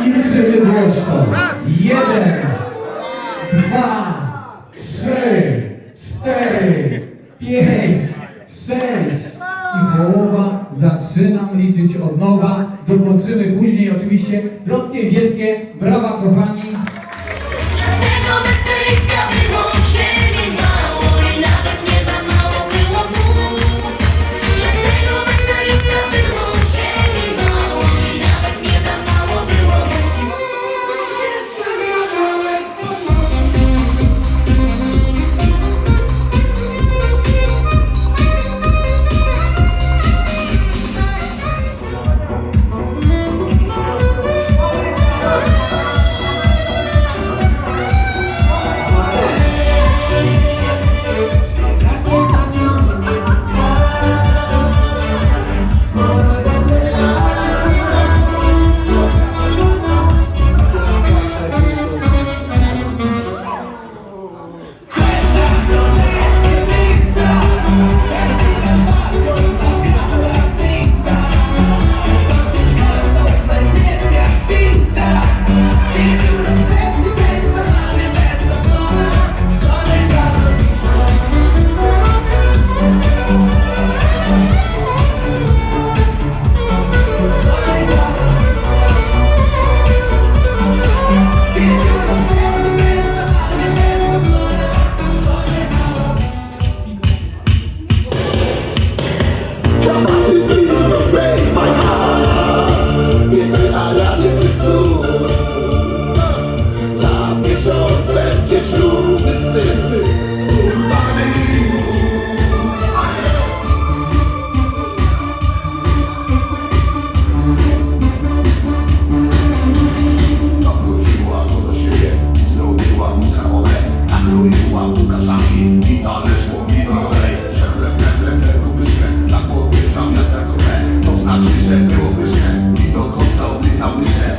I liczymy głośno. Jeden, dwa, trzy, cztery, pięć, sześć. I połowa. Zaczynam liczyć od nowa. Dołączymy później oczywiście. Drobnie wielkie brawa kochani.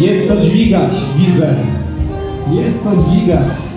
Jest to dźwigać, widzę. Jest to dźwigać.